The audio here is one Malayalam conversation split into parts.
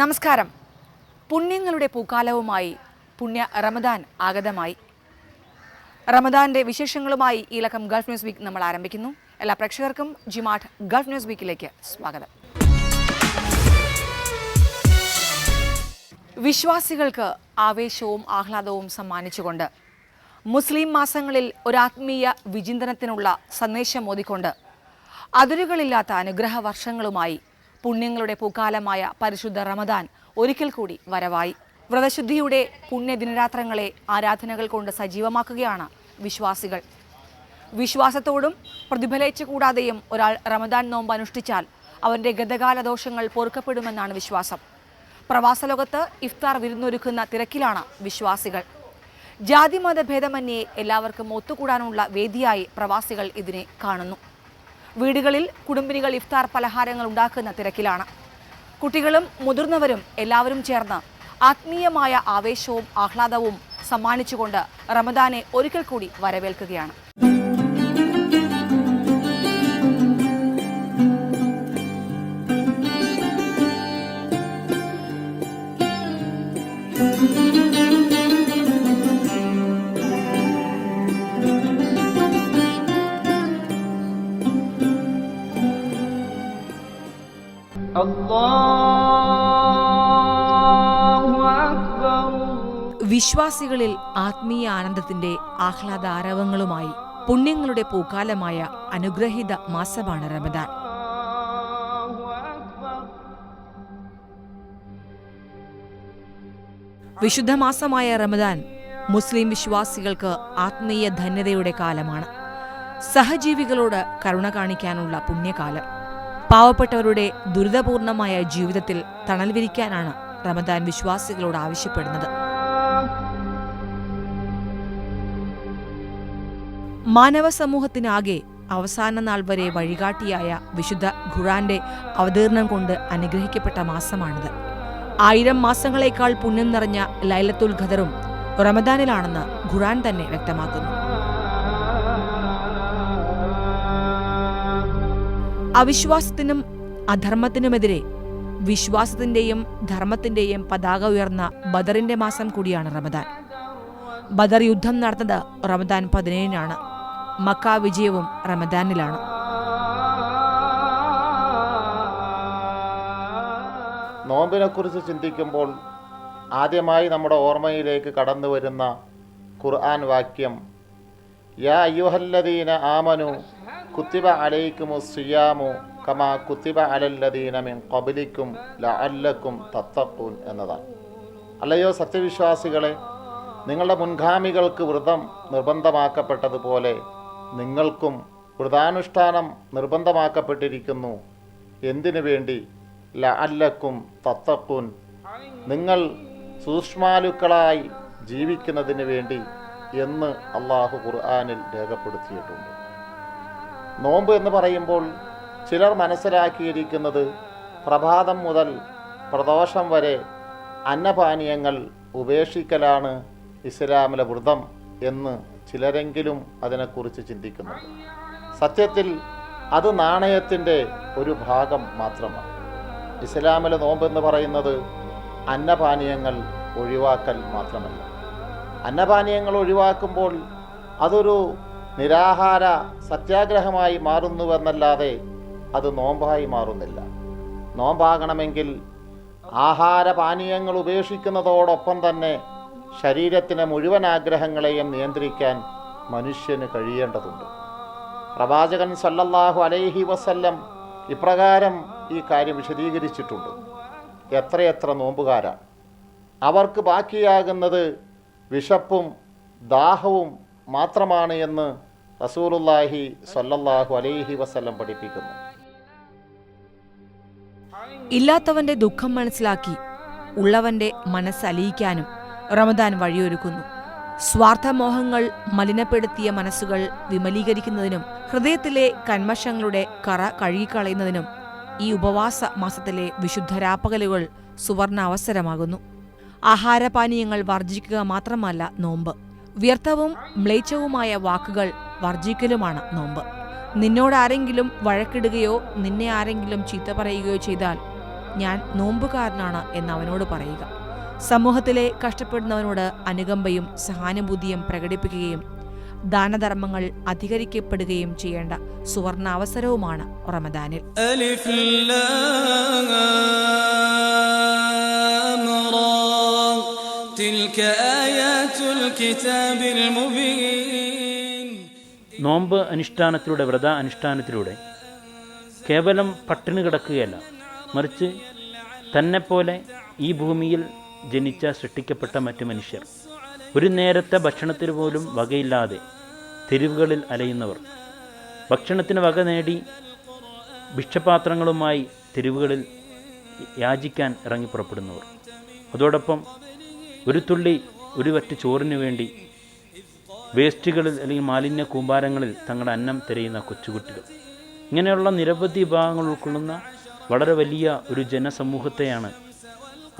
നമസ്കാരം. പുണ്യങ്ങളുടെ പൂക്കാലവുമായി പുണ്യ റമദാൻ ആഗതമായി. റമദാന്റെ വിശേഷങ്ങളുമായി ഈ ലക്കം ഗൾഫ് ന്യൂസ് വീക്ക് നമ്മൾ ആരംഭിക്കുന്നു. എല്ലാ പ്രേക്ഷകർക്കും ജിമാട്ട് ഗൾഫ് ന്യൂസ് വീക്കിലേക്ക് സ്വാഗതം. വിശ്വാസികൾക്ക് ആവേശവും ആഹ്ലാദവും സമ്മാനിച്ചുകൊണ്ട് മുസ്ലിം മാസങ്ങളിൽ ഒരാത്മീയ വിചിന്തനത്തിനുള്ള സന്ദേശം ഓതിക്കൊണ്ട് അതിരുകളില്ലാത്ത അനുഗ്രഹ വർഷങ്ങളുമായി പുണ്യങ്ങളുടെ പൂക്കാലമായ പരിശുദ്ധ റമദാൻ ഒരിക്കൽ കൂടി വരവായി. വ്രതശുദ്ധിയുടെ പുണ്യ ദിനരാത്രങ്ങളെ ആരാധനകൾ കൊണ്ട് സജീവമാക്കുകയാണ് വിശ്വാസികൾ. വിശ്വാസത്തോടും പ്രതിഫലേച്ച കൂടാതെയും ഒരാൾ റമദാൻ നോമ്പ് അനുഷ്ഠിച്ചാൽ അവന്റെ ഗതകാല ദോഷങ്ങൾ പൊറുക്കപ്പെടുമെന്നാണ് വിശ്വാസം. പ്രവാസലോകത്ത് ഇഫ്താർ വിരുന്നൊരുക്കുന്ന തിരക്കിലാണ് വിശ്വാസികൾ. ജാതിമത ഭേദമന്യേ എല്ലാവർക്കും ഒത്തുകൂടാനുള്ള വേദിയായി പ്രവാസികൾ ഇതിനെ കാണുന്നു. വീടുകളിൽ കുടുംബിനികൾ ഇഫ്താർ പലഹാരങ്ങൾ ഉണ്ടാക്കുന്ന തിരക്കിലാണ്. കുട്ടികളും മുതിർന്നവരും എല്ലാവരും ചേർന്ന് ആത്മീയമായ ആവേശവും ആഹ്ലാദവും സമ്മാനിച്ചുകൊണ്ട് റമദാനെ ഒരിക്കൽ കൂടി വരവേൽക്കുകയാണ്. വിശ്വാസികളിൽ ആത്മീയ ആനന്ദത്തിന്റെ ആഹ്ലാദ ആരവങ്ങളുമായി പുണ്യങ്ങളുടെ പൂക്കാലമായ അനുഗ്രഹീത മാസമാണ് റമദാൻ. വിശുദ്ധ മാസമായ റമദാൻ മുസ്ലിം വിശ്വാസികൾക്ക് ആത്മീയ ധന്യതയുടെ കാലമാണ്. സഹജീവികളോട് കരുണ കാണിക്കാനുള്ള പുണ്യകാലം. പാവപ്പെട്ടവരുടെ ദുരിതപൂർണമായ ജീവിതത്തിൽ തണൽ വിരിക്കാനാണ് റമദാൻ വിശ്വാസികളോട് ആവശ്യപ്പെടുന്നത്. മാനവ സമൂഹത്തിനാകെ അവസാന നാൾ വരെ വഴികാട്ടിയായ വിശുദ്ധ ഖുറാന്റെ അവതീർണം കൊണ്ട് അനുഗ്രഹിക്കപ്പെട്ട മാസമാണിത്. ആയിരം മാസങ്ങളേക്കാൾ പുണ്യം നിറഞ്ഞ ലൈലത്തുൽ ഖദറും റമദാനിലാണെന്ന് ഖുറാൻ തന്നെ വ്യക്തമാക്കുന്നു. അവിശ്വാസത്തിനും അധർമ്മത്തിനുമെതിരെ വിശ്വാസത്തിന്റെയും ധർമ്മത്തിന്റെയും പതാക ഉയർന്ന ബദറിന്റെ മാസം കൂടിയാണ് റമദാൻ. ബദർ യുദ്ധം നടന്നത് റമദാൻ പതിനേഴിനാണ്. മക്ക വിജയവും റമദാനിലാണ്. നോമ്പിനെക്കുറിച്ച് ചിന്തിക്കുമ്പോൾ ആദ്യമായി നമ്മുടെ ഓർമ്മയിലേക്ക് കടന്നു വരുന്ന ഖുർആൻ വാക്യം യാ അയ്യുഹല്ലദീന ആമനു കുത്തിബ അലൈക്കുമു സിയാമു കമാ കുത്തിബ അലല്ലദീന മിൻ കബലിക്കും ലഅല്ലക്കും തത്തക്കൂൻ എന്നതാണ്. അല്ലയോ സത്യവിശ്വാസികളെ നിങ്ങളുടെ മുൻഗാമികൾക്ക് വ്രതം നിർബന്ധമാക്കപ്പെട്ടതുപോലെ നിങ്ങൾക്കും വ്രതാനുഷ്ഠാനം നിർബന്ധമാക്കപ്പെട്ടിരിക്കുന്നു. എന്തിനു വേണ്ടി? ലഅല്ലക്കും തത്തക്കൂൻ നിങ്ങൾ സൂക്ഷ്മാലുക്കളായി ജീവിക്കുന്നതിന് വേണ്ടി എന്ന് അള്ളാഹു ഖുർആാനിൽ രേഖപ്പെടുത്തിയിട്ടുണ്ട്. നോമ്പ് എന്ന് പറയുമ്പോൾ ചിലർ മനസ്സിലാക്കിയിരിക്കുന്നത് പ്രഭാതം മുതൽ പ്രദോഷം വരെ അന്നപാനീയങ്ങൾ ഉപേക്ഷിക്കലാണ് ഇസ്ലാമിലെ വ്രതം എന്ന് ചിലരെങ്കിലും അതിനെക്കുറിച്ച് ചിന്തിക്കുന്നു സത്യത്തിൽ അത് നാണയത്തിന്റെ ഒരു ഭാഗം മാത്രമാണ്. ഇസ്ലാമിലെ നോമ്പ് എന്ന് പറയുന്നത് അന്നപാനീയങ്ങൾ ഒഴിവാക്കൽ മാത്രമല്ല. അന്നപാനീയങ്ങൾ ഒഴിവാക്കുമ്പോൾ അതൊരു നിരാഹാര സത്യാഗ്രഹമായി മാറുന്നുവെന്നല്ലാതെ അത് നോമ്പായി മാറുന്നില്ല. നോമ്പാകണമെങ്കിൽ ആഹാരപാനീയങ്ങൾ ഉപേക്ഷിക്കുന്നതോടൊപ്പം തന്നെ ശരീരത്തിലെ മുഴുവൻ ആഗ്രഹങ്ങളെയും നിയന്ത്രിക്കാൻ മനുഷ്യന് കഴിയേണ്ടതുണ്ട്. പ്രവാചകൻ സല്ലല്ലാഹു അലൈഹി വസല്ലം ഇപ്രകാരം ഈ കാര്യം വിശദീകരിച്ചിട്ടുണ്ട്. എത്രയെത്ര നോമ്പുകാരാണ്. അവർക്ക് ബാക്കിയാകുന്നത് വിശപ്പും ദാഹവും മാത്രമാണ് എന്ന് റസൂലുല്ലാഹി സല്ലല്ലാഹു അലൈഹി വസല്ലം പഠിപ്പിക്കുന്നു. ഇല്ലാത്തവന്റെ ദുഃഖം മനസ്സിലാക്കി ഉള്ളവന്റെ മനസ്സലിയിക്കാനും റമദാൻ വഴിയൊരുക്കുന്നു. സ്വാർത്ഥമോഹങ്ങൾ മലിനപ്പെടുത്തിയ മനസ്സുകൾ വിമലീകരിക്കുന്നതിനും ഹൃദയത്തിലെ കന്മശങ്ങളുടെ കറ കഴുകിക്കളയുന്നതിനും ഈ ഉപവാസ മാസത്തിലെ വിശുദ്ധരാപ്പകലുകൾ സുവർണ അവസരമാകുന്നു ആഹാരപാനീയങ്ങൾ വർജിക്കുക മാത്രമല്ല നോമ്പ്. വ്യർത്ഥവും മ്ലേച്ഛവുമായ വാക്കുകൾ വർജിക്കലുമാണ് നോമ്പ് നിന്നോട് ആരെങ്കിലും വഴക്കിടുകയോ നിന്നെ ആരെങ്കിലും ചീത്ത പറയുകയോ ചെയ്താൽ ഞാൻ നോമ്പുകാരനാണ് എന്ന് അവനോട് പറയുക സമൂഹത്തിലെ കഷ്ടപ്പെടുന്നവനോട് അനുകമ്പയും സഹാനുഭൂതിയും പ്രകടിപ്പിക്കുകയും ദാനധർമ്മങ്ങൾ അധികരിക്കപ്പെടുകയും ചെയ്യേണ്ട സുവർണ അവസരവുമാണ് റമദാനിൽ ألف لام را تلك آيات الكتاب المبين നോമ്പ് അനുഷ്ഠാനത്തിലൂടെ വ്രത അനുഷ്ഠാനത്തിലൂടെ കേവലം പട്ടിണി കിടക്കുകയല്ല. മറിച്ച് തന്നെപ്പോലെ ഈ ഭൂമിയിൽ ജനിച്ച സൃഷ്ടിക്കപ്പെട്ട മറ്റ് മനുഷ്യർ ഒരു നേരത്തെ ഭക്ഷണത്തിന് പോലും വകയില്ലാതെ തെരുവുകളിൽ അലയുന്നവർ ഭക്ഷണത്തിന് വക നേടി ഭിക്ഷപാത്രങ്ങളുമായി തെരുവുകളിൽ യാചിക്കാൻ ഇറങ്ങി പുറപ്പെടുന്നവർ. അതോടൊപ്പം ഒരു തുള്ളി ഒരു വറ്റ് ചോറിന് വേണ്ടി വേസ്റ്റുകളിൽ അല്ലെങ്കിൽ മാലിന്യ കൂമ്പാരങ്ങളിൽ തങ്ങളുടെ അന്നം തിരയുന്ന കൊച്ചുകുട്ടികൾ. ഇങ്ങനെയുള്ള നിരവധി വിഭാഗങ്ങൾ ഉൾക്കൊള്ളുന്ന വളരെ വലിയ ഒരു ജനസമൂഹത്തെയാണ്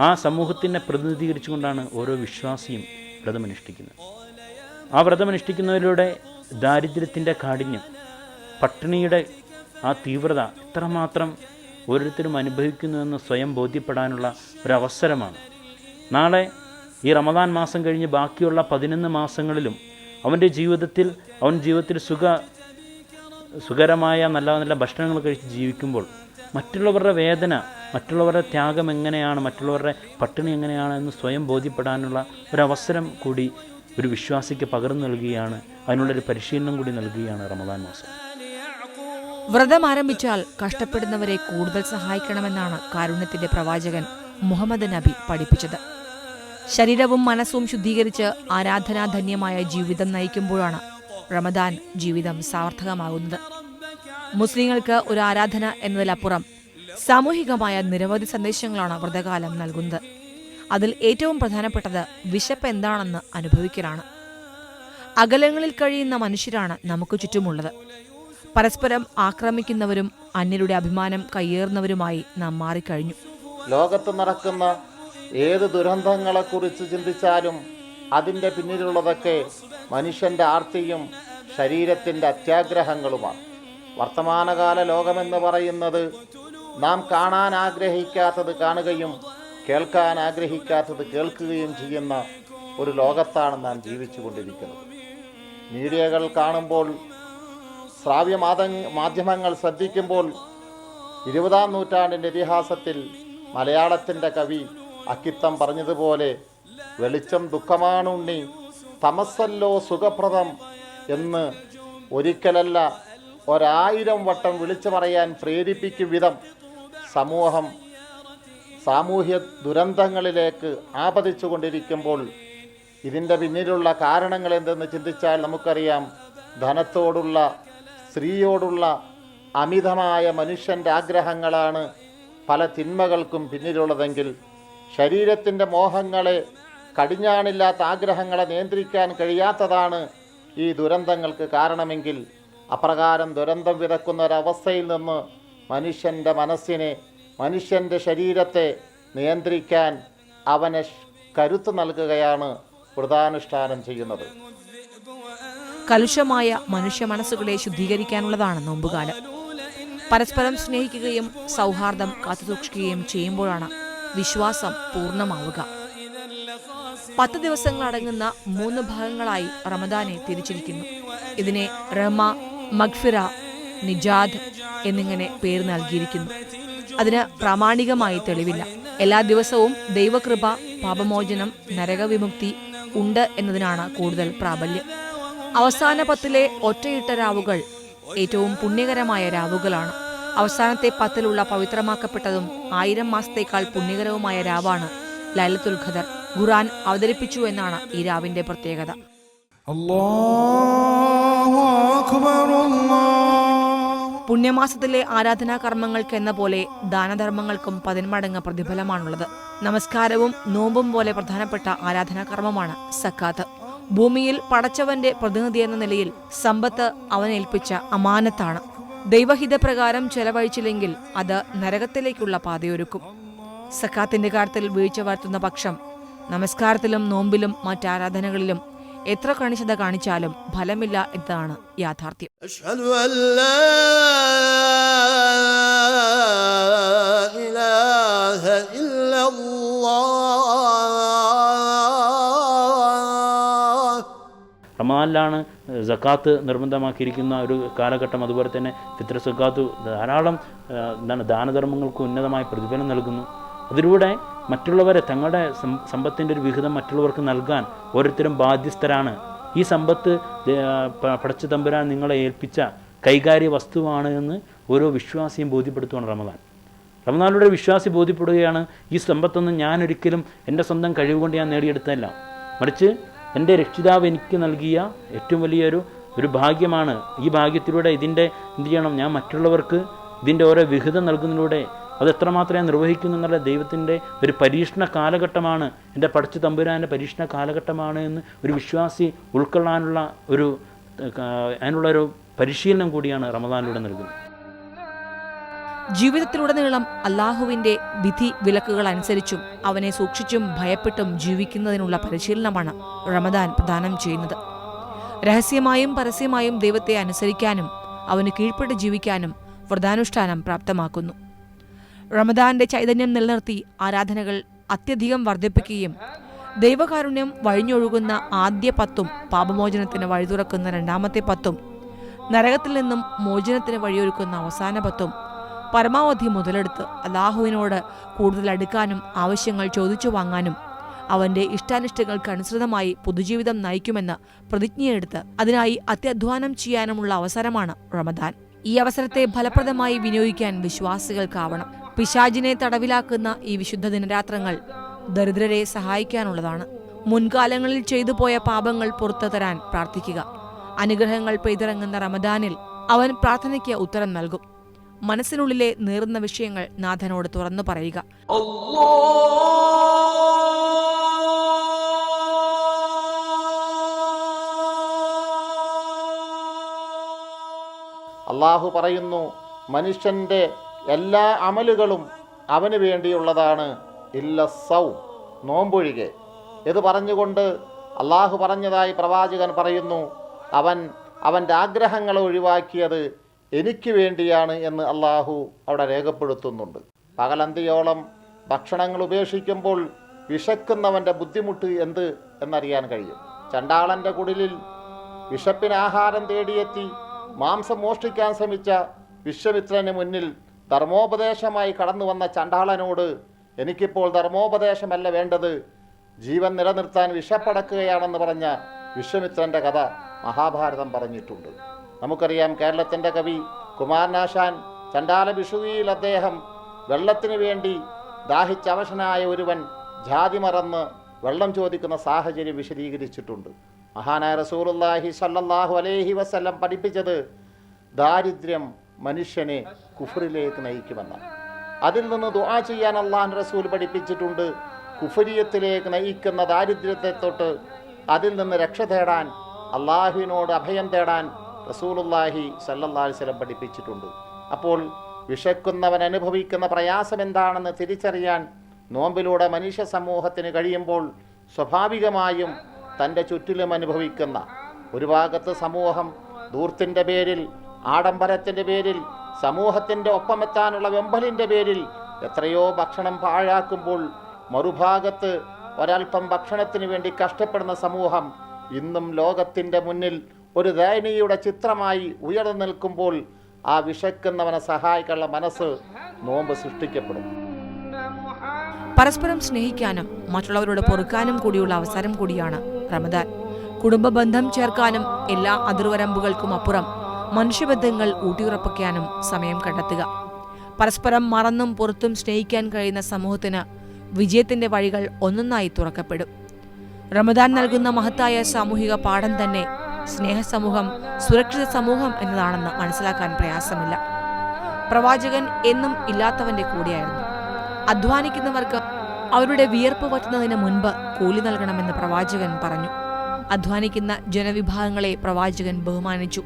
ആ സമൂഹത്തിനെ പ്രതിനിധീകരിച്ചുകൊണ്ടാണ് ഓരോ വിശ്വാസിയും വ്രതമനുഷ്ഠിക്കുന്നത്. ആ വ്രതമനുഷ്ഠിക്കുന്നവരുടെ ദാരിദ്ര്യത്തിന്റെ കാഠിന്യം പട്ടിണിയുടെ ആ തീവ്രത എത്രമാത്രം ഓരോരുത്തരും അനുഭവിക്കുന്നുവെന്ന് സ്വയം ബോധ്യപ്പെടാനുള്ള ഒരവസരമാണ്. നാളെ ഈ റമദാൻ മാസം കഴിഞ്ഞ് ബാക്കിയുള്ള പതിനൊന്ന് മാസങ്ങളിലും അവന്റെ ജീവിതത്തിൽ അവൻ ജീവിതത്തിൽ സുഖ സുഖകരമായ നല്ല നല്ല ഭക്ഷണങ്ങൾ കഴിച്ച് ജീവിക്കുമ്പോൾ മറ്റുള്ളവരുടെ വേദന മറ്റുള്ളവരുടെ ത്യാഗം എങ്ങനെയാണ് മറ്റുള്ളവരുടെ പട്ടിണി എങ്ങനെയാണ് എന്ന് സ്വയം ബോധ്യപ്പെടാനുള്ള ഒരവസരം കൂടി ഒരു വിശ്വാസിക്ക് പകർന്നു നൽകുകയാണ്. അതിനുള്ളൊരു പരിശീലനം കൂടി നൽകുകയാണ് റമദാൻ മാസം. വ്രതം ആരംഭിച്ചാൽ കഷ്ടപ്പെടുന്നവരെ കൂടുതൽ സഹായിക്കണമെന്നാണ് കാരുണ്യത്തിന്റെ പ്രവാചകൻ മുഹമ്മദ് നബി പഠിപ്പിച്ചത്. ശരീരവും മനസ്സും ശുദ്ധീകരിച്ച് ആരാധനാധന്യമായ ജീവിതം നയിക്കുമ്പോഴാണ് റമദാൻ ജീവിതം സാർത്ഥകമാകുന്നത്. മുസ്ലിങ്ങൾക്ക് ഒരു ആരാധന എന്നതിലപ്പുറം സാമൂഹികമായ നിരവധി സന്ദേശങ്ങളാണ് വ്രതകാലം നൽകുന്നത്. അതിൽ ഏറ്റവും പ്രധാനപ്പെട്ടത് വിശപ്പ് എന്താണെന്ന് അനുഭവിക്കലാണ്. അകലങ്ങളിൽ കഴിയുന്ന മനുഷ്യരാണ് നമുക്ക് ചുറ്റുമുള്ളത്. പരസ്പരം ആക്രമിക്കുന്നവരും അന്യരുടെ അഭിമാനം കയ്യേറുന്നവരുമായി നാം മാറിക്കഴിഞ്ഞു. ലോകത്ത് നടക്കുന്ന ഏത് ദുരന്തങ്ങളെക്കുറിച്ച് ചിന്തിച്ചാലും അതിന്റെ പിന്നിലുള്ളതൊക്കെ മനുഷ്യന്റെ ആർത്തിയും ശരീരത്തിന്റെ അത്യാഗ്രഹങ്ങളുമാണ്. വർത്തമാനകാല ലോകമെന്ന് പറയുന്നത് നാം കാണാൻ ആഗ്രഹിക്കാത്തത് കാണുകയും കേൾക്കാൻ ആഗ്രഹിക്കാത്തത് കേൾക്കുകയും ചെയ്യുന്ന ഒരു ലോകത്താണ് നാം ജീവിച്ചു കൊണ്ടിരിക്കുന്നത് മീഡിയകൾ കാണുമ്പോൾ ശ്രാവ്യ മാധ്യമങ്ങൾ ശ്രദ്ധിക്കുമ്പോൾ ഇരുപതാം നൂറ്റാണ്ടിന്റെ ഇതിഹാസത്തിൽ മലയാളത്തിന്റെ കവി അക്കിത്തം പറഞ്ഞതുപോലെ വെളിച്ചം ദുഃഖമാണ് ഉണ്ണി തമസല്ലോ സുഖപ്രദം എന്ന് ഒരിക്കലല്ല ഒരായിരം വട്ടം വിളിച്ചു പറയാൻ പ്രേരിപ്പിക്കും വിധം സമൂഹം സാമൂഹ്യ ദുരന്തങ്ങളിലേക്ക് ആപതിച്ചു കൊണ്ടിരിക്കുമ്പോൾ ഇതിന്റെ പിന്നിലുള്ള കാരണങ്ങൾ എന്തെന്ന് ചിന്തിച്ചാൽ നമുക്കറിയാം ധനത്തോടുള്ള സ്ത്രീയോടുള്ള അമിതമായ മനുഷ്യന്റെ ആഗ്രഹങ്ങളാണ് പല തിന്മകൾക്കും പിന്നിലുള്ളതെങ്കിൽ ശരീരത്തിന്റെ മോഹങ്ങളെ കടിഞ്ഞാണില്ലാത്ത ആഗ്രഹങ്ങളെ നിയന്ത്രിക്കാൻ കഴിയാത്തതാണ് ഈ ദുരന്തങ്ങൾക്ക് കാരണമെങ്കിൽ. അപ്രകാരം ദുരന്തം വിതക്കുന്ന ഒരവസ്ഥയിൽ നിന്ന് മനുഷ്യന്റെ മനസ്സിനെ മനുഷ്യന്റെ ശരീരത്തെ നിയന്ത്രിക്കാൻ അവനെ കരുത്ത് നൽകുകയാണ് വ്രതാനുഷ്ഠാനം ചെയ്യുന്നത്. കലുഷമായ മനുഷ്യ മനസ്സുകളെ ശുദ്ധീകരിക്കാനുള്ളതാണ് നോമ്പുകാലം. പരസ്പരം സ്നേഹിക്കുകയും സൗഹാർദ്ദം കാത്തുസൂക്ഷിക്കുകയും ചെയ്യുമ്പോഴാണ് വിശ്വാസം പൂർണമാവുക. പത്ത് ദിവസങ്ങൾ അടങ്ങുന്ന മൂന്ന് ഭാഗങ്ങളായി റമദാനെ തിരിച്ചിരിക്കുന്നു. ഇതിനെ റഹ്മ മഗ്ഫിറ നിജാദ് എന്നിങ്ങനെ പേര് നൽകിയിരിക്കുന്നു. അതിന് പ്രാമാണികമായി തെളിവില്ല. എല്ലാ ദിവസവും ദൈവകൃപ പാപമോചനം നരകവിമുക്തി ഉണ്ട് എന്നതിനാണ് കൂടുതൽ പ്രാബല്യം. അവസാന പത്തിലെ ഒറ്റയിട്ട രാവുകൾ ഏറ്റവും പുണ്യകരമായ രാവുകളാണ്. അവസാനത്തെ പത്തിലുള്ള പവിത്രമാക്കപ്പെട്ടതും ആയിരം മാസത്തേക്കാൾ പുണ്യകരവുമായ രാവാണ് ലൈലത്തുൽ ഖദർ. ഖുറാൻ അവതരിപ്പിച്ചു എന്നാണ് ഈ രാവിന്റെ പ്രത്യേകത. പുണ്യമാസത്തിലെ ആരാധനാ കർമ്മങ്ങൾക്ക് എന്ന പോലെ ദാനധർമ്മങ്ങൾക്കും പതിന്മടങ്ങ് പ്രതിഫലമാണുള്ളത്. നമസ്കാരവും നോമ്പും പോലെ പ്രധാനപ്പെട്ട ആരാധനാ കർമ്മമാണ് സക്കാത്ത്. ഭൂമിയിൽ പടച്ചവന്റെ പ്രതിനിധി എന്ന നിലയിൽ സമ്പത്ത് അവനേൽപ്പിച്ച അമാനത്താണ്. ദൈവഹിതപ്രകാരം ചെലവഴിച്ചില്ലെങ്കിൽ അത് നരകത്തിലേക്കുള്ള പാതയൊരുക്കും. സക്കാത്തിന്റെ കാര്യത്തിൽ വീഴ്ച വരുത്തുന്ന പക്ഷം നമസ്കാരത്തിലും നോമ്പിലും മറ്റാരാധനകളിലും എത്ര കണിശത കാണിച്ചാലും ഫലമില്ല എന്നതാണ് യാഥാർത്ഥ്യം. റമദാനിലാണ് സക്കാത്ത് നിർബന്ധമാക്കിയിരിക്കുന്ന ഒരു കാലഘട്ടം. അതുപോലെ തന്നെ ഫിത്ര സക്കാത്ത് ധാരാളം എന്താണ് ദാനധർമ്മങ്ങൾക്ക് ഉന്നതമായ പ്രതിഫലം നൽകുന്നു. അതിലൂടെ മറ്റുള്ളവരെ തങ്ങളുടെ സമ്പത്തിന്റെ ഒരു വിഹിതം മറ്റുള്ളവർക്ക് നൽകാൻ ഓരോരുത്തരും ബാധ്യസ്ഥരാണ്. ഈ സമ്പത്ത് പടച്ച തമ്പുരാൻ നിങ്ങളെ ഏൽപ്പിച്ച കൈകാര്യ വസ്തുവാണ് എന്ന് ഓരോ വിശ്വാസിയും ബോധ്യപ്പെടുത്തുകയാണ് റമദാൻ. റമദാനിലൂടെ വിശ്വാസി ബോധ്യപ്പെടുകയാണ് ഈ സമ്പത്തൊന്നും ഞാനൊരിക്കലും എന്റെ സ്വന്തം കഴിവുകൊണ്ട് ഞാൻ നേടിയെടുത്തതല്ല. മറിച്ച് എന്റെ രക്ഷിതാവ് എനിക്ക് നൽകിയ ഏറ്റവും വലിയൊരു ഒരു ഭാഗ്യമാണ്. ഈ ഭാഗ്യത്തിലൂടെ ഇതിന്റെ എന്ത് ചെയ്യണം? ഞാൻ മറ്റുള്ളവർക്ക് ഇതിന്റെ ഓരോ വിഹിതം നൽകുന്നതിലൂടെ അത് എത്രമാത്രം ഞാൻ നിർവഹിക്കുന്നു എന്നുള്ള ദൈവത്തിന്റെ ഒരു പരീക്ഷണ കാലഘട്ടമാണ്. എന്റെ പഠിച്ച തമ്പുരാന്റെ പരീക്ഷണ കാലഘട്ടമാണ് എന്ന് ഒരു വിശ്വാസി ഉൾക്കൊള്ളാനുള്ള ഒരു അതിനുള്ളൊരു പരിശീലനം കൂടിയാണ് റമദാനിലൂടെ നൽകുന്നത്. ജീവിതത്തിലുടനീളം അള്ളാഹുവിന്റെ വിധി വിലക്കുകൾ അനുസരിച്ചും അവനെ സൂക്ഷിച്ചും ഭയപ്പെട്ടും ജീവിക്കുന്നതിനുള്ള പരിശീലനമാണ് റമദാൻ പ്രദാനം ചെയ്യുന്നത്. രഹസ്യമായും പരസ്യമായും ദൈവത്തെ അനുസരിക്കാനും അവന് കീഴ്പ്പെട്ട് ജീവിക്കാനും വ്രതാനുഷ്ഠാനം പ്രാപ്തമാക്കുന്നു. റമദാന്റെ ചൈതന്യം നിലനിർത്തി ആരാധനകൾ അത്യധികം വർദ്ധിപ്പിക്കുകയും ദൈവകാരുണ്യം വഴിഞ്ഞൊഴുകുന്ന ആദ്യ പത്തും പാപമോചനത്തിന് വഴി തുറക്കുന്ന രണ്ടാമത്തെ പത്തും നരകത്തിൽ നിന്നും മോചനത്തിന് വഴിയൊരുക്കുന്ന അവസാന പത്തും പരമാവധി മുതലെടുത്ത് അള്ളാഹുവിനോട് കൂടുതൽ അടുക്കാനും ആവശ്യങ്ങൾ ചോദിച്ചു വാങ്ങാനും അവന്റെ ഇഷ്ടാനിഷ്ടങ്ങൾക്ക് അനുസൃതമായി പൊതുജീവിതം നയിക്കുമെന്ന് പ്രതിജ്ഞയെടുത്ത് അതിനായി അത്യധ്വാനം ചെയ്യാനുമുള്ള അവസരമാണ് റമദാൻ. ഈ അവസരത്തെ ഫലപ്രദമായി വിനിയോഗിക്കാൻ വിശ്വാസികൾക്കാവണം. പിശാജിനെ തടവിലാക്കുന്ന ഈ വിശുദ്ധ ദിനരാത്രങ്ങൾ ദരിദ്രരെ സഹായിക്കാനുള്ളതാണ്. മുൻകാലങ്ങളിൽ ചെയ്തു പോയ പാപങ്ങൾ പുറത്തു തരാൻ പ്രാർത്ഥിക്കുക. അനുഗ്രഹങ്ങൾ പെയ്തിറങ്ങുന്ന റമദാനിൽ അവൻ പ്രാർത്ഥനയ്ക്ക് ഉത്തരം നൽകും. മനസ്സിനുള്ളിലെ നേർന്ന വിഷയങ്ങൾ നാഥനോട് തുറന്നു പറയുക. അള്ളാഹു പറയുന്നു മനുഷ്യന്റെ എല്ലാ അമലുകളും അവന് വേണ്ടിയുള്ളതാണ്. ഇല്ല സൗ നോമ്പൊഴികെ. ഇത് പറഞ്ഞുകൊണ്ട് അള്ളാഹു പറഞ്ഞതായി പ്രവാചകൻ പറയുന്നു അവൻ അവന്റെ ആഗ്രഹങ്ങളെ ഒഴിവാക്കിയത് എനിക്ക് വേണ്ടിയാണ് എന്ന് അള്ളാഹു അവിടെ രേഖപ്പെടുത്തുന്നുണ്ട്. പകലന്തിയോളം ഭക്ഷണങ്ങൾ ഉപേക്ഷിക്കുമ്പോൾ വിശക്കുന്നവന്റെ ബുദ്ധിമുട്ട് എന്ത് എന്നറിയാൻ കഴിയും. ചണ്ടാളന്റെ കുടിലിൽ വിശപ്പിന് ആഹാരം തേടിയെത്തി മാംസം മോഷ്ടിക്കാൻ ശ്രമിച്ച വിശ്വമിത്രന് മുന്നിൽ ധർമ്മോപദേശമായി കടന്നു വന്ന ചണ്ടാളനോട് എനിക്കിപ്പോൾ ധർമ്മോപദേശമല്ല വേണ്ടത്. ജീവൻ നിലനിർത്താൻ വിഷപ്പടക്കുകയാണെന്ന് പറഞ്ഞ വിശ്വമിത്രന്റെ കഥ മഹാഭാരതം പറഞ്ഞിട്ടുണ്ട്. നമുക്കറിയാം കേരളത്തിന്റെ കവി കുമാരനാശാൻ ചണ്ടാല വിഷുവിയിൽ അദ്ദേഹം വെള്ളത്തിന് വേണ്ടി ദാഹിച്ചവശനായ ഒരുവൻ ജാതി മറന്ന് വെള്ളം ചോദിക്കുന്ന സാഹചര്യം വിശദീകരിച്ചിട്ടുണ്ട്. മഹാനായ റസൂറുല്ലാഹി സല്ലാഹു അലൈഹി വസല്ലം പഠിപ്പിച്ചത് ദാരിദ്ര്യം മനുഷ്യനെ കുഫറിലേക്ക് നയിക്കുമെന്നാണ്. അതിൽ നിന്ന് ദുആ ചെയ്യാൻ അള്ളാഹ് റസൂൽ പഠിപ്പിച്ചിട്ടുണ്ട്. കുഫരിയത്തിലേക്ക് നയിക്കുന്ന ദാരിദ്ര്യത്തെ തൊട്ട് അതിൽ നിന്ന് രക്ഷ തേടാൻ അള്ളാഹുവിനോട് അഭയം തേടാൻ റസൂലുള്ളാഹി സല്ലല്ലാഹി വസല്ലം പഠിപ്പിച്ചിട്ടുണ്ട്. അപ്പോൾ വിശക്കുന്നവൻ അനുഭവിക്കുന്ന പ്രയാസം എന്താണെന്ന് തിരിച്ചറിയാൻ നോമ്പിലൂടെ മനുഷ്യ സമൂഹത്തിന് കഴിയുമ്പോൾ സ്വാഭാവികമായും തന്റെ ചുറ്റിലും അനുഭവിക്കുന്ന ഒരു ഭാഗത്ത് സമൂഹം ദൂർത്തിന്റെ പേരിൽ ആഡംബരത്തിന്റെ പേരിൽ സമൂഹത്തിന്റെ ഒപ്പമെത്താനുള്ള വെമ്പലിന്റെ പേരിൽ എത്രയോ ഭക്ഷണം പാഴാക്കുമ്പോൾ മറുഭാഗത്ത് ഒരൽപ്പം ഭക്ഷണത്തിന് വേണ്ടി കഷ്ടപ്പെടുന്ന സമൂഹം ഇന്നും ലോകത്തിന്റെ മുന്നിൽ ഒരു ദയനീയുടെ ചിത്രമായി ഉയർന്നു നിൽക്കുമ്പോൾ ആ വിശക്കുന്നവനെ സഹായിക്കാനുള്ള മനസ്സ് നോമ്പ് സൃഷ്ടിക്കപ്പെടും. പരസ്പരം സ്നേഹിക്കാനും മറ്റുള്ളവരോട് പൊറുക്കാനും കൂടിയുള്ള അവസരം കൂടിയാണ് റമദാൻ. കുടുംബ ബന്ധം ചേർക്കാനും എല്ലാ അതിർവരമ്പുകൾക്കും അപ്പുറം മനുഷ്യബന്ധങ്ങൾ ഊട്ടിയുറപ്പിക്കാനും സമയം കണ്ടെത്തുക. പരസ്പരം മറന്നും പുറത്തും സ്നേഹിക്കാൻ കഴിയുന്ന സമൂഹത്തിന് വിജയത്തിന്റെ വഴികൾ ഒന്നൊന്നായി തുറക്കപ്പെടും. റമദാൻ നൽകുന്ന മഹത്തായ സാമൂഹിക പാഠം തന്നെ സ്നേഹസമൂഹം സുരക്ഷിത സമൂഹം എന്നതാണെന്ന് മനസ്സിലാക്കാൻ പ്രയാസമില്ല. പ്രവാചകൻ എന്നും ഇല്ലാത്തവന്റെ കൂടെയായിരുന്നു. അധ്വാനിക്കുന്നവർക്ക് അവരുടെ വിയർപ്പ് പറ്റുന്നതിന് മുൻപ് കൂലി നൽകണമെന്ന് പ്രവാചകൻ പറഞ്ഞു. അധ്വാനിക്കുന്ന ജനവിഭാഗങ്ങളെ പ്രവാചകൻ ബഹുമാനിച്ചു.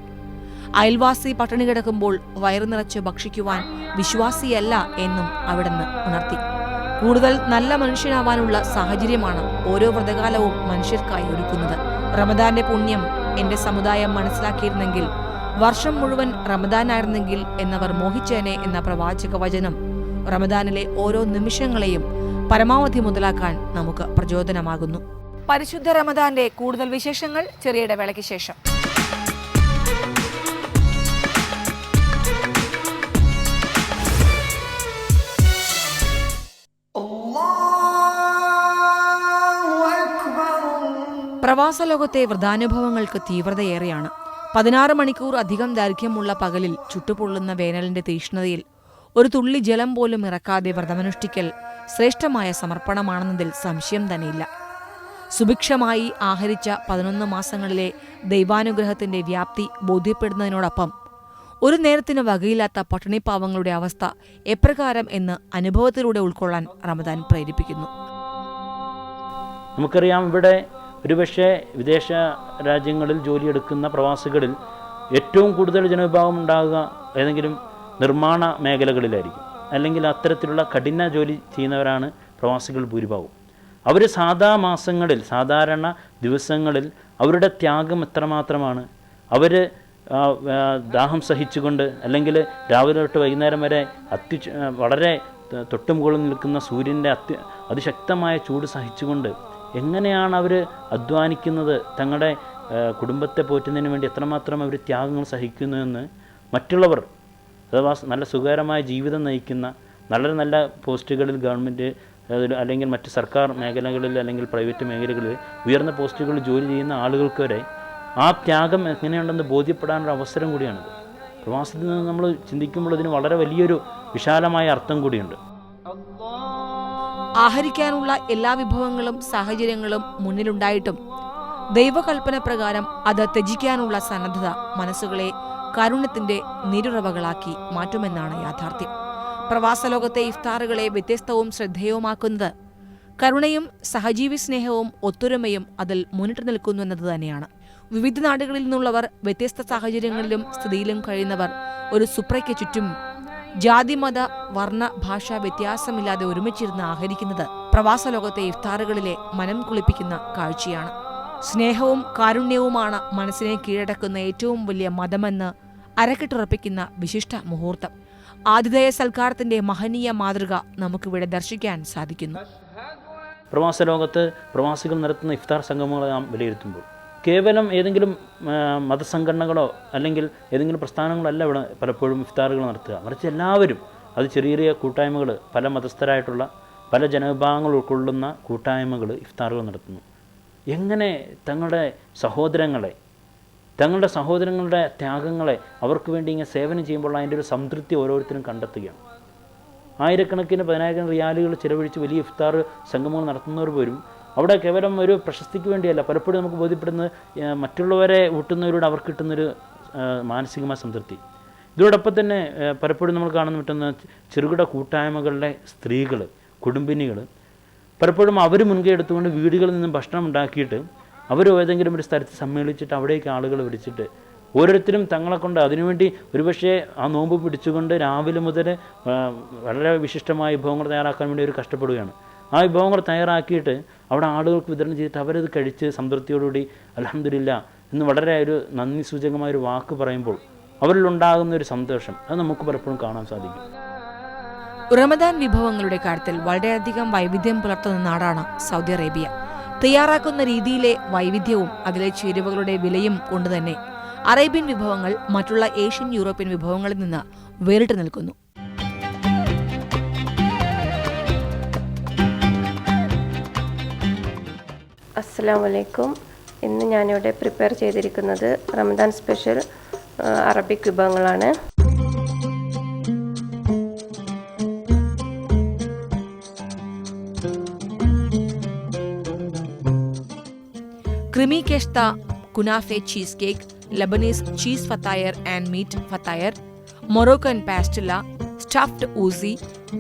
അയൽവാസി പട്ടിണി കിടക്കുമ്പോൾ വയറു നിറച്ച് ഭക്ഷിക്കുവാൻ വിശ്വാസിയല്ല എന്നും അവിടുന്ന് ഉണർത്തി. കൂടുതൽ നല്ല മനുഷ്യനാവാനുള്ള സാഹചര്യമാണ് ഓരോ വ്രതകാലവും മനുഷ്യർക്കായി ഒരുക്കുന്നത്. റമദാന്റെ പുണ്യം എന്റെ സമുദായം മനസ്സിലാക്കിയിരുന്നെങ്കിൽ വർഷം മുഴുവൻ റമദാനായിരുന്നെങ്കിൽ എന്നവർ മോഹിച്ചേനെ എന്ന പ്രവാചക വചനം റമദാനിലെ ഓരോ നിമിഷങ്ങളെയും പരമാവധി മുതലാക്കാൻ നമുക്ക് പ്രചോദനമാകുന്നു. പരിശുദ്ധ റമദാന്റെ കൂടുതൽ വിശേഷങ്ങൾ ചെറിയ ഇടവേളയ്ക്ക് ശേഷം. പ്രവാസ ലോകത്തെ വ്രതാനുഭവങ്ങൾക്ക് തീവ്രതയേറെയാണ്. പതിനാറ് മണിക്കൂർ അധികം ദൈർഘ്യമുള്ള പകലിൽ ചുട്ടുപൊള്ളുന്ന വേനലിന്റെ തീഷ്ണതയിൽ ഒരു തുള്ളി ജലം പോലും ഇറക്കാതെ വ്രതമനുഷ്ഠിക്കൽ ശ്രേഷ്ഠമായ സമർപ്പണമാണെന്നതിൽ സംശയം തന്നെയില്ല. സുഭിക്ഷമായി ആഹരിച്ച പതിനൊന്ന് മാസങ്ങളിലെ ദൈവാനുഗ്രഹത്തിന്റെ വ്യാപ്തി ബോധ്യപ്പെടുന്നതിനോടൊപ്പം ഒരു നേരത്തിന് വകയില്ലാത്ത പട്ടിണിപ്പാവങ്ങളുടെ അവസ്ഥ എപ്രകാരം എന്ന് അനുഭവത്തിലൂടെ ഉൾക്കൊള്ളാൻ റമദാൻ പ്രേരിപ്പിക്കുന്നു. നമുക്കറിയാം ഇവിടെ ഒരുപക്ഷെ വിദേശ രാജ്യങ്ങളിൽ ജോലിയെടുക്കുന്ന പ്രവാസികളിൽ ഏറ്റവും കൂടുതൽ ജനവിഭാഗം ഉണ്ടാകുക ഏതെങ്കിലും നിർമ്മാണ മേഖലകളിലായിരിക്കും. അല്ലെങ്കിൽ അത്തരത്തിലുള്ള കഠിന ജോലി ചെയ്യുന്നവരാണ് പ്രവാസികൾ ഭൂരിഭാഗവും. അവർ സാധാ മാസങ്ങളിൽ സാധാരണ ദിവസങ്ങളിൽ അവരുടെ ത്യാഗം എത്രമാത്രമാണ്? അവർ ദാഹം സഹിച്ചുകൊണ്ട് അല്ലെങ്കിൽ രാവിലെ തൊട്ട് വൈകുന്നേരം വരെ അത്യു വളരെ തൊട്ടുമുകളിൽ നിൽക്കുന്ന സൂര്യന്റെ അത്യ അതിശക്തമായ ചൂട് സഹിച്ചുകൊണ്ട് എങ്ങനെയാണ് അവർ അധ്വാനിക്കുന്നത്? തങ്ങളുടെ കുടുംബത്തെ പോറ്റുന്നതിന് വേണ്ടി എത്രമാത്രം അവർ ത്യാഗങ്ങൾ സഹിക്കുന്നുവെന്ന് മറ്റുള്ളവർ അഥവാ നല്ല സുഖകരമായ ജീവിതം നയിക്കുന്ന നല്ല നല്ല പോസ്റ്റുകളിൽ ഗവൺമെന്റ് അല്ലെങ്കിൽ മറ്റ് സർക്കാർ മേഖലകളിൽ അല്ലെങ്കിൽ പ്രൈവറ്റ് മേഖലകളിൽ ഉയർന്ന പോസ്റ്റുകളിൽ ജോലി ചെയ്യുന്ന ആളുകൾക്ക് വരെ ആ ത്യാഗം എങ്ങനെയുണ്ടെന്ന് ബോധ്യപ്പെടാനൊരു അവസരം കൂടിയാണിത്. പ്രവാസത്തിൽ നിന്ന് നമ്മൾ ചിന്തിക്കുമ്പോൾ ഇതിന് വളരെ വലിയൊരു വിശാലമായ അർത്ഥം കൂടിയുണ്ട്. ആഹരിക്കാനുള്ള എല്ലാ വിഭവങ്ങളും സാഹചര്യങ്ങളും മുന്നിലുണ്ടായിട്ടും ദൈവകൽപ്പന പ്രകാരം അത് ത്യജിക്കാനുള്ള സന്നദ്ധത മനസ്സുകളെ കരുണത്തിന്റെ നിരുറവകളാക്കി മാറ്റുമെന്നാണ് യാഥാർത്ഥ്യം. പ്രവാസലോകത്തെ ഇഫ്താറുകളെ വ്യത്യസ്തവും ശ്രദ്ധേയവുമാക്കുന്നത് കരുണയും സഹജീവി സ്നേഹവും ഒത്തൊരുമയും അതിൽ മുന്നിട്ട് നിൽക്കുന്നു എന്നത് തന്നെയാണ്. വിവിധ നാടുകളിൽ നിന്നുള്ളവർ വ്യത്യസ്ത സാഹചര്യങ്ങളിലും സ്ഥിതിയിലും കഴിയുന്നവർ ഒരു സുപ്രയ്ക്ക് ചുറ്റും ജാതിമത വർണ ഭാഷ വ്യത്യാസമില്ലാതെ ഒരുമിച്ചിരുന്ന് ആഹരിക്കുന്നത് പ്രവാസ ലോകത്തെ ഇഫ്താറുകളിലെ മനം കുളിപ്പിക്കുന്ന കാഴ്ചയാണ്. സ്നേഹവും കാരുണ്യവുമാണ് മനസ്സിനെ കീഴടക്കുന്ന ഏറ്റവും വലിയ മതമെന്ന് അരക്കിട്ടുറപ്പിക്കുന്ന വിശിഷ്ട മുഹൂർത്തം. ആതിഥേയ സൽക്കാരത്തിന്റെ മഹനീയ മാതൃക നമുക്കിവിടെ ദർശിക്കാൻ സാധിക്കുന്നു. പ്രവാസ ലോകത്ത് പ്രവാസികൾ നടത്തുന്ന ഇഫ്താർ സംഗമങ്ങളെ നാം വിലയിരുത്തുമ്പോൾ കേവലം ഏതെങ്കിലും മതസംഘടനകളോ അല്ലെങ്കിൽ ഏതെങ്കിലും പ്രസ്ഥാനങ്ങളല്ല ഇവിടെ പലപ്പോഴും ഇഫ്താറുകൾ നടത്തുക. മറിച്ച് എല്ലാവരും അത് ചെറിയ ചെറിയ കൂട്ടായ്മകൾ പല മതസ്ഥരായിട്ടുള്ള പല ജനവിഭാഗങ്ങൾ ഉൾക്കൊള്ളുന്ന കൂട്ടായ്മകൾ ഇഫ്താറുകൾ നടത്തുന്നു. എങ്ങനെ തങ്ങളുടെ സഹോദരങ്ങളെ തങ്ങളുടെ സഹോദരങ്ങളുടെ ത്യാഗങ്ങളെ അവർക്ക് വേണ്ടി ഇങ്ങനെ സേവനം ചെയ്യുമ്പോൾ അതിന്റെ ഒരു സംതൃപ്തി ഓരോരുത്തരും കണ്ടെത്തുകയാണ്. ആയിരക്കണക്കിന് പതിനായിരം റിയാലുകൾ ചിലവഴിച്ച് വലിയ ഇഫ്താർ സംഗമങ്ങൾ നടത്തുന്നവർ പോലും അവിടെ കേവലം ഒരു പ്രശസ്തിക്ക് വേണ്ടിയല്ല. പലപ്പോഴും നമുക്ക് ബോധ്യപ്പെടുന്നത് മറ്റുള്ളവരെ ഊട്ടുന്നവരോട് അവർക്ക് കിട്ടുന്നൊരു മാനസികമായ സംതൃപ്തി. ഇതോടൊപ്പം തന്നെ പലപ്പോഴും നമ്മൾ കാണുന്ന പറ്റുന്ന ചെറുകിട കൂട്ടായ്മകളുടെ സ്ത്രീകൾ കുടുംബിനികൾ പലപ്പോഴും അവർ മുൻകൈ എടുത്തുകൊണ്ട് വീടുകളിൽ നിന്നും ഭക്ഷണം ഉണ്ടാക്കിയിട്ട് അവർ ഏതെങ്കിലും ഒരു സ്ഥലത്ത് സമ്മേളിച്ചിട്ട് അവിടേക്ക് ആളുകൾ വിളിച്ചിട്ട് ഓരോരുത്തരും തങ്ങളെ കൊണ്ട് അതിനുവേണ്ടി ഒരുപക്ഷെ ആ നോമ്പ് പിടിച്ചുകൊണ്ട് രാവിലെ മുതൽ വളരെ വിശിഷ്ടമായ വിഭവങ്ങൾ തയ്യാറാക്കാൻ വേണ്ടി അവർ കഷ്ടപ്പെടുകയാണ്. ആ വിഭവങ്ങൾ തയ്യാറാക്കിയിട്ട് അവിടെ ആളുകൾക്ക് വിതരണം ചെയ്തിട്ട് അവരത് കഴിച്ച് സംതൃപ്തിയോടുകൂടി അലഹമില്ല എന്ന് വളരെ ഒരു നന്ദി സൂചകമായ ഒരു വാക്ക് പറയുമ്പോൾ അവരിലുണ്ടാകുന്ന ഒരു സന്തോഷം അത് നമുക്ക് പലപ്പോഴും കാണാൻ സാധിക്കും. റമദാൻ വിഭവങ്ങളുടെ കാര്യത്തിൽ വളരെയധികം വൈവിധ്യം പുലർത്തുന്ന നാടാണ് സൗദി അറേബ്യ. തയ്യാറാക്കുന്ന രീതിയിലെ വൈവിധ്യവും അതിലെ ചേരുവകളുടെ വിലയും കൊണ്ടുതന്നെ അറേബ്യൻ വിഭവങ്ങൾ മറ്റുള്ള ഏഷ്യൻ യൂറോപ്യൻ വിഭവങ്ങളിൽ നിന്ന് വേറിട്ട് നിൽക്കുന്നു. അസ്സാം വലൈക്കും ഇന്ന് ഞാനിവിടെ പ്രിപ്പയർ ചെയ്തിരിക്കുന്നത് റമദാൻ സ്പെഷ്യൽ അറബിക് വിഭവങ്ങളാണ്. Creamy കെഷ്ത കുനാഫെ cheese cake Lebanese cheese fatayer and meat fatayer Moroccan പാസ്റ്റില stuffed Uzi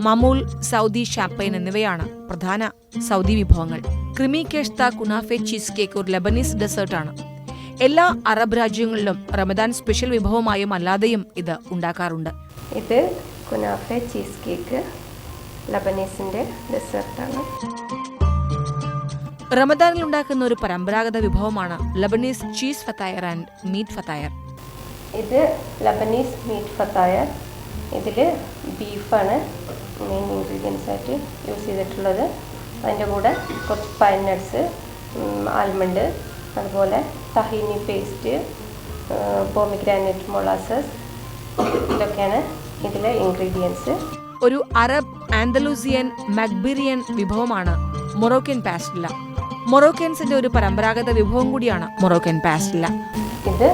മമൂൽ Saudi ഷാപ്പൈൻ എന്നിവയാണ് പ്രധാന സൗദി വിഭവങ്ങൾ. ക്രിമി കേഷ്ത കുനാഫെ ചീസ് കേക്ക് ഒരു ലബനീസ് ഡെസേർട്ടാണ്. എല്ലാ അറബ് രാജ്യങ്ങളിലും റമദാൻ സ്പെഷ്യൽ വിഭവമായും അല്ലാതെയും ഇത് ഉണ്ടാക്കാറുണ്ട്. ഇത് കുനാഫെ ചീസ് കേക്ക് ലബനീസിന്റെ ഡെസേർട്ടാണ്. റമദാനിൽ ഉണ്ടാക്കുന്ന ഒരു പരമ്പരാഗത വിഭവമാണ് Lebanese cheese fatayer and meat fatayer. ഇത് ലബനീസ് മീറ്റ് ഫത്തായർ. ഇതിൽ ബീഫാണ് മെയിൻ ഇൻഗ്രീഡിയൻസ് ആയിട്ട് യൂസ് ചെയ്തിട്ടുള്ളത്. അതിന്റെ കൂടെ കുറച്ച് പൈൻ നട്ട്സ് ആൽമണ്ട് അതുപോലെ തഹീനി പേസ്റ്റ് പോമിഗ്രാനൈറ്റ് മൊളാസസ് ഇതൊക്കെയാണ് ഇതിലെ ഇൻഗ്രീഡിയൻസ് ഒരു അറബ് ആന്തലൂസിയൻ മക്ബിറിയൻ വിഭവമാണ് മൊറോക്കൻ പാസ്റ്റില്ല മൊറോക്കൻസിന്റെ ഒരു പരമ്പരാഗത വിഭവം കൂടിയാണ് മൊറോക്കൻ പാസ്റ്റില്ല ഇത്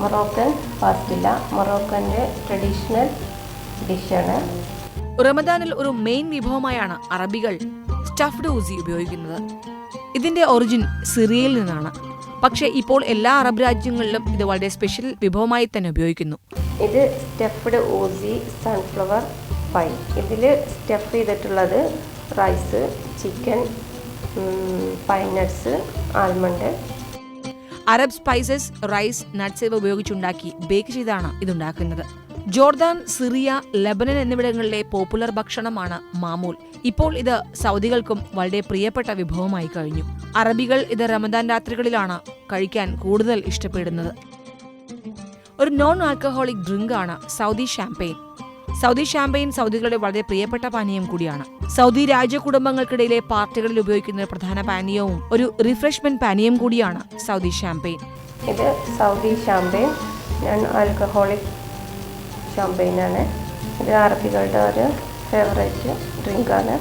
മൊറോക്കൻ പാസ്റ്റില്ല മൊറോക്കന്റെ ട്രഡീഷണൽ ഡിഷാണ് റമദാനിൽ ഒരു മെയിൻ വിഭവമായാണ് അറബികൾ. സ്റ്റഫ്ഡ് ഊസി ഉപയോഗിക്കുന്നത്. ഇതിന്റെ ഒറിജിൻ സിറിയയിൽ നിന്നാണ്. പക്ഷേ ഇപ്പോൾ എല്ലാ അറബ് രാജ്യങ്ങളിലും ഇത് വളരെ സ്പെഷ്യൽ വിഭവമായി തന്നെ ഉപയോഗിക്കുന്നു. ഇത് സ്റ്റഫ്ഡ് ഊസി സൺഫ്ലവർ പൈ ഇതിൽ സ്റ്റഫ് ചെയ്തിട്ടുള്ളത് rice chicken pine nuts almond Arab spices rice nuts ഇവ ഉപയോഗിച്ചുണ്ടാക്കി ബേക്ക് ചെയ്താണ് ഇതുണ്ടാക്കുന്നത്. ജോർദാൻ സിറിയ ലബനൻ എന്നിവിടങ്ങളിലെ പോപ്പുലർ ഭക്ഷണമാണ് മാമൂൽ. ഇപ്പോൾ ഇത് സൗദികൾക്കും വളരെ പ്രിയപ്പെട്ട വിഭവമായി കഴിഞ്ഞു. അറബികൾ ഇത് റമദാൻ രാത്രികളിലാണ് കഴിക്കാൻ കൂടുതൽ ഇഷ്ടപ്പെടുന്നത്. ഒരു നോൺ ആൽക്കഹോളിക് ഡ്രിങ്ക് ആണ് സൗദി ഷാംപെയിൻ. സൗദി ഷാംപെയിൻ സൗദികളുടെ വളരെ പ്രിയപ്പെട്ട പാനീയം കൂടിയാണ്. സൗദി രാജ്യ കുടുംബങ്ങൾക്കിടയിലെ പാർട്ടികളിൽ ഉപയോഗിക്കുന്ന പ്രധാന പാനീയവും ഒരു റിഫ്രഷ്മെന്റ് പാനീയം കൂടിയാണ് സൗദി ഷാംപെയിൻ. ഇത് സൗദി ഷാംപെയിൻ നോൺ ആൽക്കഹോളിക് ഷാമ്പെയിനാണ് ഇത് അറബികളുടെ ഒരു ഫേവറേറ്റ് ഡ്രിങ്കാണ്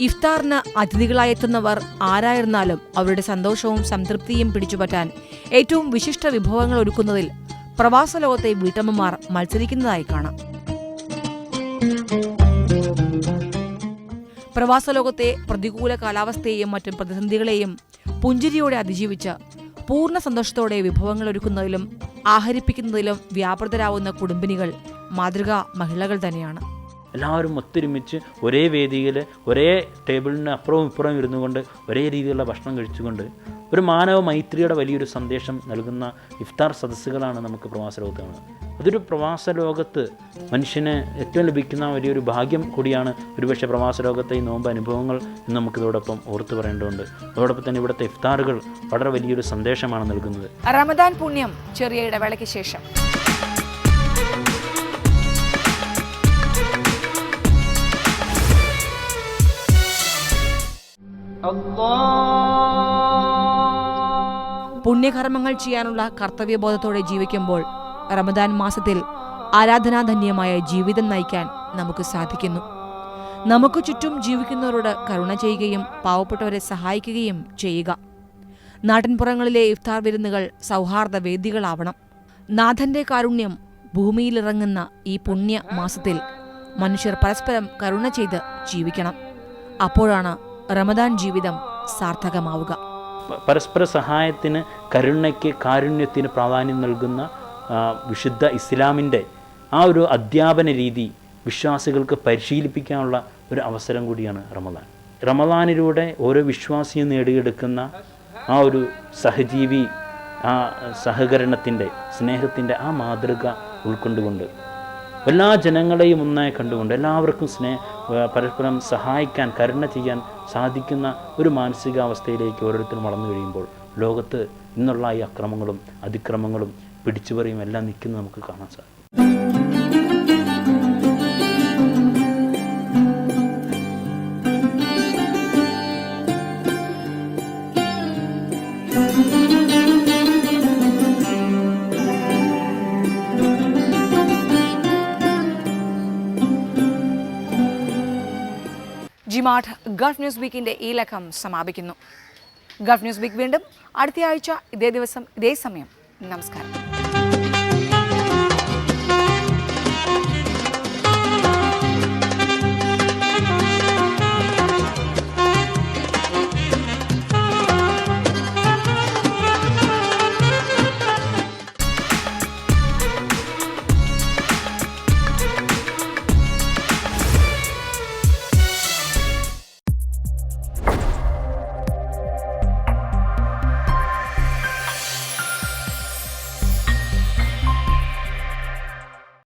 ഇഫ്താറിന് അതിഥികളായി എത്തുന്നവർ ആരായിരുന്നാലും അവരുടെ സന്തോഷവും സംതൃപ്തിയും പിടിച്ചുപറ്റാൻ ഏറ്റവും വിശിഷ്ട വിഭവങ്ങൾ ഒരുക്കുന്നതിൽ പ്രവാസ ലോകത്തെ വീട്ടമ്മമാർ മത്സരിക്കുന്നതായി കാണാം. പ്രവാസ ലോകത്തെ പ്രതികൂല കാലാവസ്ഥയെയും മറ്റും പ്രതിസന്ധികളെയും പുഞ്ചിരിയോടെ അതിജീവിച്ച് പൂർണ സന്തോഷത്തോടെ വിഭവങ്ങൾ ഒരുക്കുന്നതിലും ആഹരിപ്പിക്കുന്നതിലും വ്യാപൃതരാവുന്ന കുടുംബിനികൾ മാതൃകാ മഹിളകൾ തന്നെയാണ്. എല്ലാവരും ഒത്തൊരുമിച്ച് ഒരേ വേദിയിൽ ഒരേ ടേബിളിന് അപ്പുറവും ഇപ്പുറവും ഇരുന്നു കൊണ്ട് ഒരേ രീതിയിലുള്ള ഭക്ഷണം കഴിച്ചുകൊണ്ട് ഒരു മാനവ മൈത്രിയുടെ വലിയൊരു സന്ദേശം നൽകുന്ന ഇഫ്താർ സദസ്സുകളാണ് നമുക്ക് പ്രവാസ ലോകത്ത് കാണുന്നത്. അതൊരു പ്രവാസ ലോകത്ത് മനുഷ്യന് ഏറ്റവും ലഭിക്കുന്ന വലിയൊരു ഭാഗ്യം കൂടിയാണ് ഒരുപക്ഷെ പ്രവാസ ലോകത്തെ ഈ നോമ്പ് അനുഭവങ്ങൾ എന്ന് നമുക്കിതോടൊപ്പം ഓർത്തു പറയേണ്ടതുണ്ട്. അതോടൊപ്പം തന്നെ ഇവിടുത്തെ ഇഫ്താറുകൾ വളരെ വലിയൊരു സന്ദേശമാണ് നൽകുന്നത്. റമദാൻ പുണ്യം ചെറിയ ഇടവേളയ്ക്ക് ശേഷം. പുണ്യകർമ്മങ്ങൾ ചെയ്യാനുള്ള കർത്തവ്യബോധത്തോടെ ജീവിക്കുമ്പോൾ റമദാൻ മാസത്തിൽ ആരാധനാധന്യമായ ജീവിതം നയിക്കാൻ നമുക്ക് സാധിക്കുന്നു. നമുക്ക് ചുറ്റും ജീവിക്കുന്നവരോട് കരുണ ചെയ്യുകയും പാവപ്പെട്ടവരെ സഹായിക്കുകയും ചെയ്യുക. നാട്ടിൻപുറങ്ങളിലെ ഇഫ്താർ വിരുന്നുകൾ സൗഹാർദ്ദ വേദികളാവണം നാഥന്റെ കാരുണ്യം ഭൂമിയിലിറങ്ങുന്ന ഈ പുണ്യ മാസത്തിൽ മനുഷ്യർ പരസ്പരം കരുണ ചെയ്ത് ജീവിക്കണം. അപ്പോഴാണ് റമദാൻ ജീവിതം സാർത്ഥകമാവുക. പരസ്പര സഹായത്തിന് കരുണയ്ക്ക് കാരുണ്യത്തിന് പ്രാധാന്യം നൽകുന്ന വിശുദ്ധ ഇസ്ലാമിന്റെ ആ ഒരു അധ്യാപന രീതി വിശ്വാസികൾക്ക് പരിശീലിപ്പിക്കാനുള്ള ഒരു അവസരം കൂടിയാണ് റമദാൻ. റമദാനിലൂടെ ഓരോ വിശ്വാസിയും നേടിയെടുക്കുന്ന ആ ഒരു സഹജീവി ആ സഹകരണത്തിന്റെ സ്നേഹത്തിന്റെ ആ മാതൃക ഉൾക്കൊണ്ടുകൊണ്ട് എല്ലാ ജനങ്ങളെയും ഒന്നായി കണ്ടുകൊണ്ട് എല്ലാവർക്കും സ്നേഹ പരസ്പരം സഹായിക്കാൻ കരുണ ചെയ്യാൻ സാധിക്കുന്ന ഒരു മാനസികാവസ്ഥയിലേക്ക് ഓരോരുത്തരും വളർന്നു കഴിയുമ്പോൾ ലോകത്ത് ഇന്നുള്ള ഈ അക്രമങ്ങളും അതിക്രമങ്ങളും പിടിച്ചുപറിയും എല്ലാം നിൽക്കുന്നത് നമുക്ക് കാണാൻ സാധിക്കും. ജിമാഠ് ഗൾഫ് ന്യൂസ് വീക്കിന്റെ ഈ ലക്കം സമാപിക്കുന്നു. ഗൾഫ് ന്യൂസ് വീക്ക് വീണ്ടും അടുത്തയാഴ്ച ഇതേ ദിവസം ഇതേ സമയം. നമസ്കാരം.